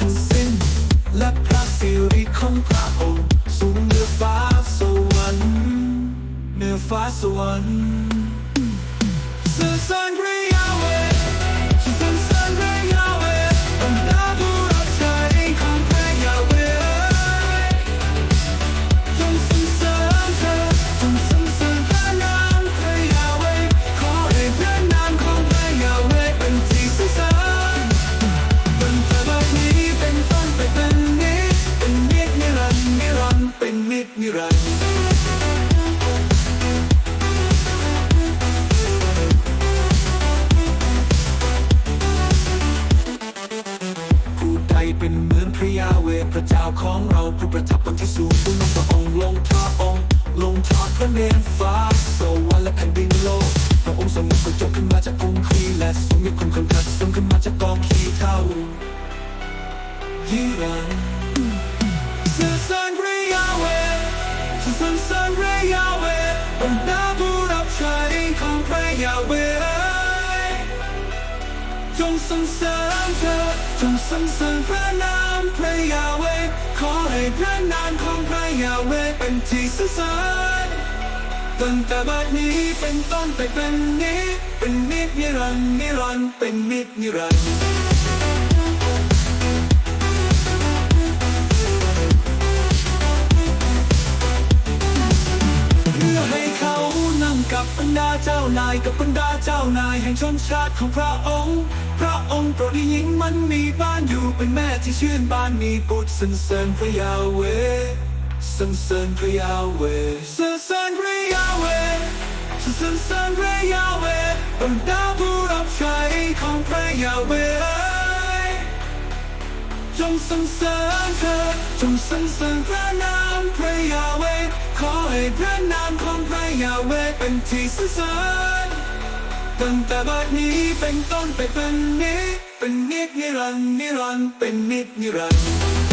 ทั้งสิ้น และพระสิริของพระองค์สูงเหนือฟ้าสวรรค์เหนือฟ้าสวรรค์สรรเสริญพร รันผู้ใดเป็นเหมือนพระยาเวพระเจ้าของเราผู้ประทับบนที่สูงผู้นำพระองค์ลงพระองค์ ลงทอดพระเนตรฟ้าสวรรค์และแผ่นดินโลกพระองค์ทรงมีพระจ้าขึ้นมาจากองค์คีและทรงมีคุณคนขัดทรงขึ้นมาจากกองขี้เท่ายิรัน เวห์จงสรรเสริญเธอจงสรรเสริญพระนามพระยาเวขอให้พระนามของพระยาเวเป็นที่สรรเสริญตั้งแต่บัดนี้เป็นต้นไปเป็นนิจเป็นนิดนิรันดร์นิรันดร์เป็นนิดนิรันดร์ กับบรรดาเจ้านายกับบรรดาเจ้านายแห่งชนชาติของพระองค์ พระองค์โปรดหญิงมันมีบ้านอยู่เป็นแม่ที่ชื่นบ้านมีบุตรสรรเสริญพระยาเวสรรเสริญพระยาเวสรรเสริญพระยาเวสรรเสริญพระยาเวบรรดาผู้รับใช้ของพระยาเวจงสรรเสริญเธอจงสรรเสริญพระนามพระยาเว ขอให้พระนามของพระยาเวเป็นที่สรรเสริญตั้งแต่บัดนี้เป็นต้นไปเป็นนิเป็นนิจนิรันดร์นิรันดร์เป็นนิจนิรันดร์